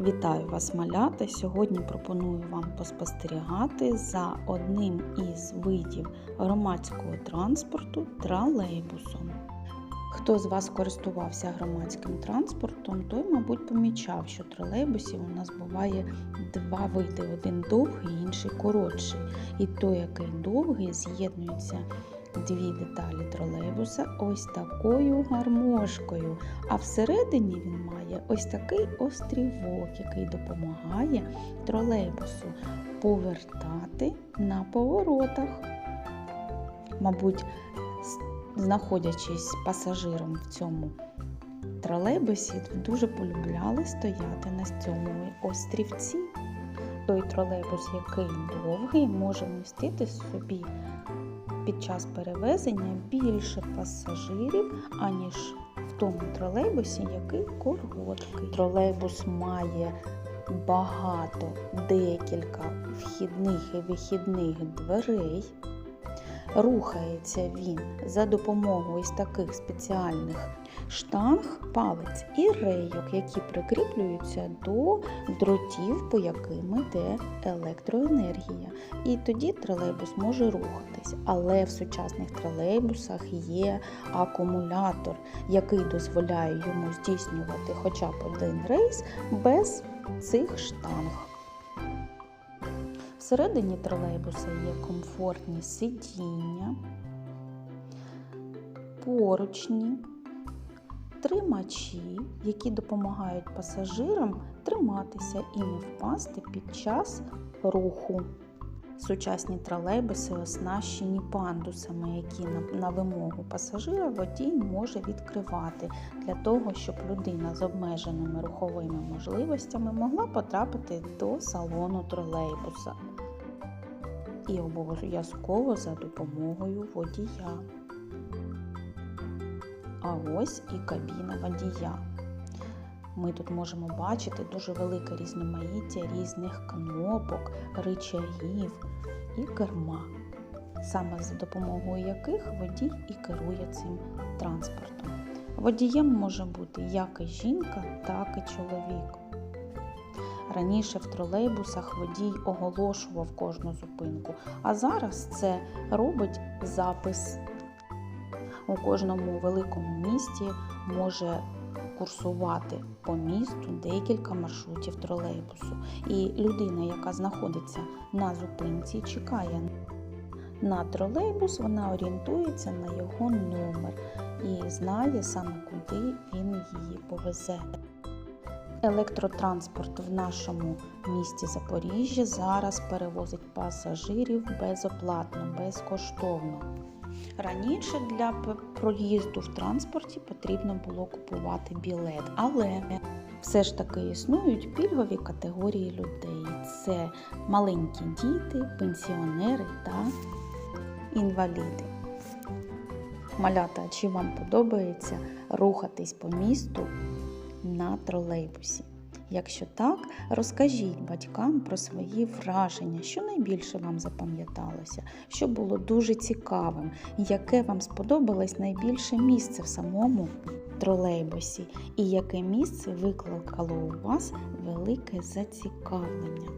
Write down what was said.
Вітаю вас, малята! Сьогодні пропоную вам поспостерігати за одним із видів громадського транспорту тролейбусом. Хто з вас користувався громадським транспортом, той, мабуть, помічав, що тролейбусів у нас буває два види: один довгий, інший коротший. І той, який довгий, з'єднується дві деталі тролейбуса ось такою гармошкою. А всередині він має ось такий острівок, який допомагає тролейбусу повертати на поворотах. Мабуть, знаходячись пасажиром в цьому тролейбусі, дуже полюбляли стояти на цьому острівці. Той тролейбус, який довгий, може вмістити собі під час перевезення більше пасажирів, аніж в тому тролейбусі, який короткий. Тролейбус має багато декілька вхідних і вихідних дверей. Рухається він за допомогою ось таких спеціальних штанг, палець і рейок, які прикріплюються до дротів, по яким йде електроенергія. І тоді тролейбус може рухатись. Але в сучасних тролейбусах є акумулятор, який дозволяє йому здійснювати хоча б один рейс без цих штанг. Всередині тролейбуса є комфортні сидіння, поручні, тримачі, які допомагають пасажирам триматися і не впасти під час руху. Сучасні тролейбуси оснащені пандусами, які на, вимогу пасажира водій може відкривати для того, щоб людина з обмеженими руховими можливостями могла потрапити до салону тролейбуса. І обов'язково за допомогою водія. А ось і кабіна водія. Ми тут можемо бачити дуже велике різноманіття різних кнопок, ричагів і керма, саме за допомогою яких водій і керує цим транспортом. Водієм може бути як і жінка, так і чоловік. Раніше в тролейбусах водій оголошував кожну зупинку, а зараз це робить запис. У кожному великому місті може курсувати по місту декілька маршрутів тролейбусу. І людина, яка знаходиться на зупинці, чекає на тролейбус, вона орієнтується на його номер і знає саме, куди він її повезе. Електротранспорт в нашому місті Запоріжжя зараз перевозить пасажирів безоплатно, безкоштовно. Раніше для проїзду в транспорті потрібно було купувати білет, але все ж таки існують пільгові категорії людей: це маленькі діти, пенсіонери та інваліди. Малята, чи вам подобається рухатись по місту на тролейбусі? Якщо так, розкажіть батькам про свої враження, що найбільше вам запам'яталося, що було дуже цікавим, яке вам сподобалось найбільше місце в самому тролейбусі, і яке місце викликало у вас велике зацікавлення.